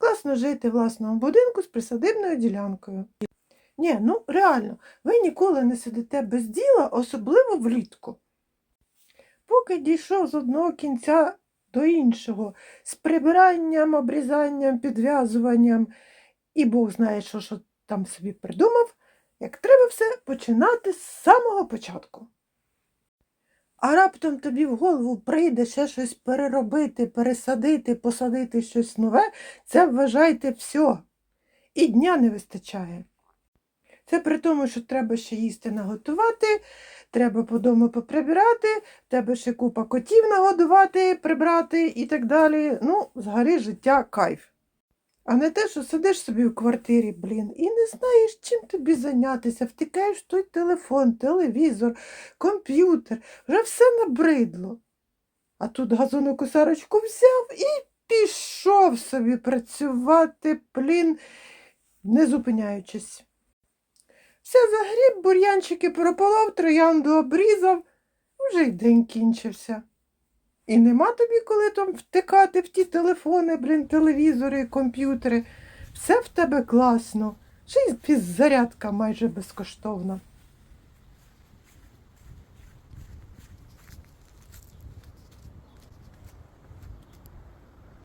Класно жити в власному будинку з присадибною ділянкою. Ні, ну реально, ви ніколи не сидите без діла, особливо влітку. Поки дійшов з одного кінця до іншого, з прибиранням, обрізанням, підв'язуванням, і Бог знає, що, що там собі придумав, як треба все починати з самого початку. А раптом тобі в голову прийде ще щось переробити, пересадити, посадити щось нове, це вважайте все. І дня не вистачає. Це при тому, що треба ще їсти наготувати, треба по дому поприбирати, треба ще купа котів нагодувати, прибрати і так далі. Ну, взагалі життя кайф. А не те, що сидиш собі в квартирі, блін, і не знаєш, чим тобі зайнятися, втикаєш в той телефон, телевізор, комп'ютер, вже все набридло. А тут газонокосарочку взяв і пішов собі працювати, блін, не зупиняючись. Все загріб, бур'янчики прополов, троянду обрізав, вже й день кінчився. І нема тобі коли там втикати в ті телефони, блін, телевізори, комп'ютери. Все в тебе класно. Ще й зарядка майже безкоштовна.